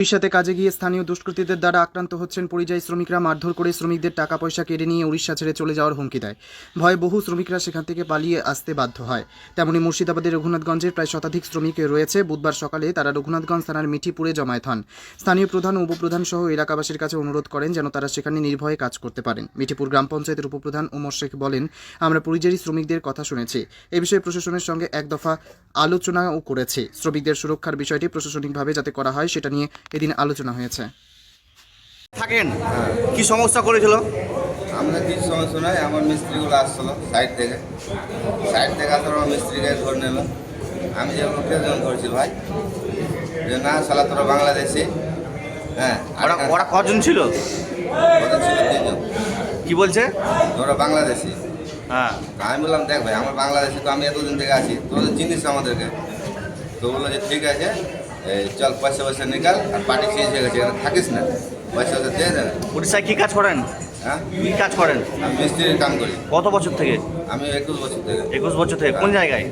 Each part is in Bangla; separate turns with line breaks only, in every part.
উড়িষ্যাতে কাজে গিয়ে স্থানীয় দুষ্কৃতীদের দ্বারা আক্রান্ত হচ্ছেন পরিযায়ী শ্রমিকরা। মারধর করে শ্রমিকদের টাকা পয়সা কেড়ে নিয়ে উড়িষ্যা ছেড়ে চলে যাওয়ার হুমকি দেয়। ভয়ে বহু শ্রমিকরা সেখান থেকে পালিয়ে আসতে বাধ্য হয়। তেমনি মুর্শিদাবাদের রঘুনাথগঞ্জের প্রায় শতাধিক শ্রমিক রয়েছে। বুধবার সকালে তারা রঘুনাথগঞ্জ থানার মিঠিপুরে জমায়েত হন। স্থানীয় প্রধান ও উপপ্রধান সহ এলাকাবাসীর কাছে অনুরোধ করেন যেন তারা সেখানে নির্ভয়ে কাজ করতে পারেন। মিঠিপুর গ্রাম পঞ্চায়েতের উপপ্রধান ওমর শেখ বলেন, আমরা পরিযায়ী শ্রমিকদের কথা শুনেছি। এ বিষয়ে প্রশাসনের সঙ্গে এক দফা আলোচনাও করেছি। শ্রমিকদের সুরক্ষার বিষয়টি প্রশাসনিকভাবে যাতে করা হয় সেটা নিয়ে এদিন আলোচনা হয়েছে।
থাকেন? কি সমস্যা করেছিল?
আমরা কিছু সমস্যা নয় আমার মিস্ত্রিগুলো আসছিল সাইড থেকে সাইড থেকে আসার আমার মিস্ত্রিকে ধরে নিল আমি যে ওকে জন ধরছি ভাই যে না সালা তোরা বাংলাদেশি। হ্যাঁ
ওরা ওরা কজন ছিল?
ওরা ছিল তিনজন।
কি বলছে?
তোরা বাংলাদেশি।
হ্যাঁ।
আমি বললাম দেখ ভাই আমার বাংলাদেশি তো আমি এতদিন থেকে আছি তোরা চিনিস আমাদেরকে? তো বলল যে ঠিক আছে। চল পয়সা পয়সা নিকাল আর পার্টি চেঞ্জ হয়ে গেছে এখানে থাকিস না। পয়সা পয়সা দিয়ে দেবে
উড়িষ্যায় কী কাজ করেন?
হ্যাঁ?
কি কাজ করেন?
আমি মিস্ত্রির কাম করি।
কত বছর থেকে?
আমি একুশ বছর থেকে।
একুশ বছর থেকে। কোন জায়গায়?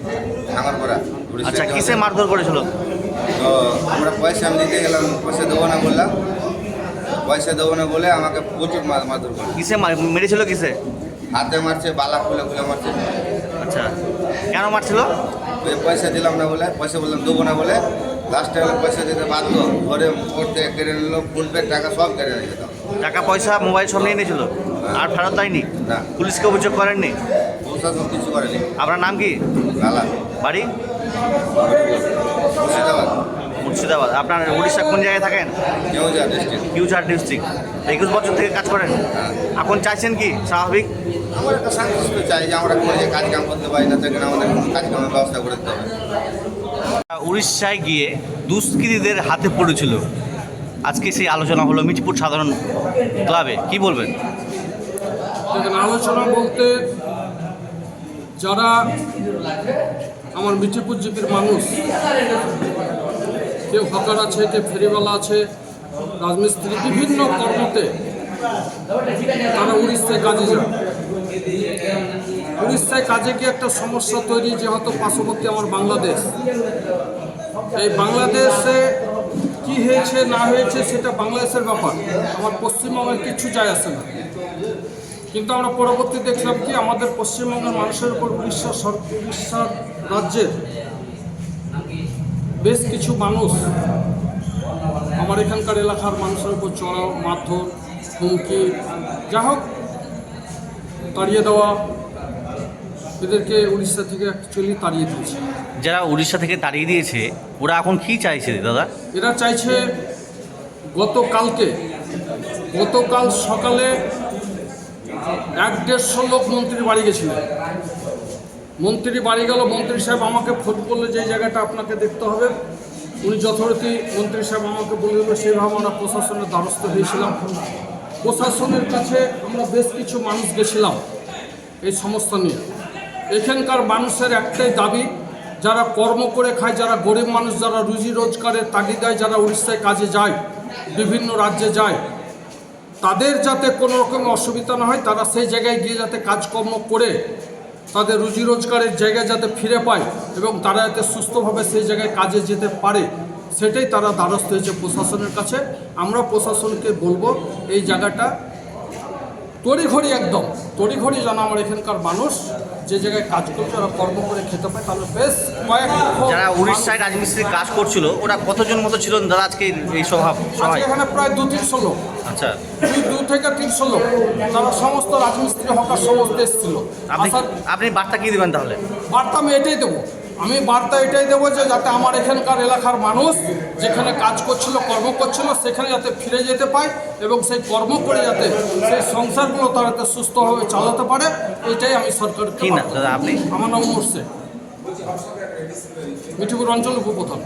ভাঙরপাড়া
আচ্ছা কিসে মারধর করেছিল?
তো আমরা পয়সা আমি দিতে গেলাম পয়সা দেবো না বললাম। পয়সা দেবো না বলে আমাকে প্রচুর মার মারধর করে
কিসে মার- মেরেছিল কিসে?
হাতে মারছে বালা খুলে খুলে মারছে।
আচ্ছা কেন মারছিল?
পয়সা দিলাম না বলে পয়সা বললাম দেবো না বলে। লাস্টে হলে পয়সা দিতে বাধ্য ঘরে করতে কেড়ে নিল ফোনপে টাকা সব কেড়ে নিয়ে যেতাম
টাকা পয়সা মোবাইল সব নিয়ে নিয়েছিল? আর ফেরত দেয়নি?
না।
পুলিশকে অভিযোগ করেননি?
প্রশাসন কিছু করেনি।
আপনার নাম কি?
গালা
বাড়ি?
মুর্শিদাবাদ।
মুর্শিদাবাদ। আপনার উড়িষ্যা কোন জায়গায় থাকেন?
কেউঝা ডিস্ট্রিক্ট
ফিউচার ডিস্ট্রিক্ট একুশ বছর থেকে কাজ করেন?
হ্যাঁ।
এখন চাইছেন কি? স্বাভাবিক?
আমার একটা শান্তিষ্ট চাই যে আমরা কোনো কাজ কাম করতে পারি না সেখানে আমাদের কোনো কাজ কামের ব্যবস্থা করে দিতে হবে।
উড়িষ্যায় গিয়ে দুষ্কৃতীদের হাতে পড়েছিল। আজকে সেই আলোচনা হলো মিঠিপুর সাধারণ ক্লাবে। কি বলবেন?
আলোচনা বলতে যারা আমার মিটিপুর জিপির মানুষ, কেউ হকার আছে, কেউ ফেরিওয়ালা আছে, রাজমিস্ত্রি, বিভিন্ন কর্মতে তারা উড়িষ্যায় কাজে যায় উড়িষ্যায় কাজে গিয়ে একটা সমস্যা তৈরি, যেহেতু পার্শ্ববর্তী আমার বাংলাদেশ। এই বাংলাদেশে কি হয়েছে, না হয়েছে, সেটা বাংলাদেশের ব্যাপার। আমার পশ্চিমবঙ্গের কিছু যায় আসে না। কিন্তু আমরা পরবর্তী দেখলাম কি, আমাদের পশ্চিমবঙ্গের মানুষের উপর উড়িষ্যা উড়িষ্যার রাজ্যের বেশ কিছু মানুষ আমার এখানকার এলাকার মানুষের উপর চড়াও, মারধর, হুমকি, যা হোক, তাড়িয়ে দেওয়া এদেরকে উড়িষ্যা থেকে অ্যাকচুয়ালি তাড়িয়ে দিয়েছে।
যারা উড়িষ্যা থেকে তাড়িয়ে দিয়েছে ওরা এখন কি চাইছে দাদা?
এরা চাইছে গতকালকে গতকাল সকালে এক দেড়শো লোক মন্ত্রীর বাড়ি গেছিলেন মন্ত্রী বাড়ি গেল মন্ত্রী সাহেব আমাকে ফোন করলে যে জায়গাটা আপনাকে দেখতে হবে। উনি যথারীতি মন্ত্রী সাহেব আমাকে বলে দিল সেইভাবে আমরা প্রশাসনের দ্বারস্থ হয়েছিলাম। প্রশাসনের কাছে আমরা বেশ কিছু মানুষ গেছিলাম এই সমস্যা নিয়ে। এখানকার মানুষের একটাই দাবি, যারা কর্ম করে খায়, যারা গরিব মানুষ, যারা রুজি রোজগারের তাগিদায় যারা উড়িষ্যায় কাজে যায়, বিভিন্ন রাজ্যে যায়, তাদের যাতে কোনো রকম অসুবিধা না হয়, তারা সেই জায়গায় গিয়ে যাতে কাজকর্ম করে, তাদের রুজি রোজগারের জায়গায় যাতে ফিরে পায় এবং তারা যাতে সুস্থভাবে সেই জায়গায় কাজে যেতে পারে, সেটাই তারা দ্বারস্থ হয়েছে প্রশাসনের কাছে। আমরা প্রশাসনকে বলব, এই জায়গাটা তড়িঘড়ি একদম, তড়িঘড়ি যেন আমার এখানকার মানুষ যে জায়গায় কাজ করছে ওরা কর্ম করে খেতে পায় তাহলে বেশ কয়েক
যারা উড়িষ্যায় রাজমিস্ত্রি কাজ করছিল ওরা কতজন মতো ছিলেন দাদা আজকে এই
স্বভাব
সবাই
এখানে প্রায় দু তিনশো লোক।
আচ্ছা।
দুই দু থেকে তিনশো লোক। তারা সমস্ত রাজমিস্ত্রি হকার সমস্ত এসেছিল
আপনি বার্তা কি দেবেন তাহলে?
বার্তা আমি এটাই দেবো। আমি বার্তা এটাই দেবো যে যাতে আমার এখানকার এলাকার মানুষ যেখানে কাজ করছিল কর্ম করছিল সেখানে যাতে ফিরে যেতে পায় এবং সেই কর্ম করে যাতে সেই সংসারগুলো তারা যাতে সুস্থভাবে চালাতে পারে এটাই আমি
সরকার আপনি?
আমার নাম মরছে মিঠিপুর অঞ্চল উপপ্রধান।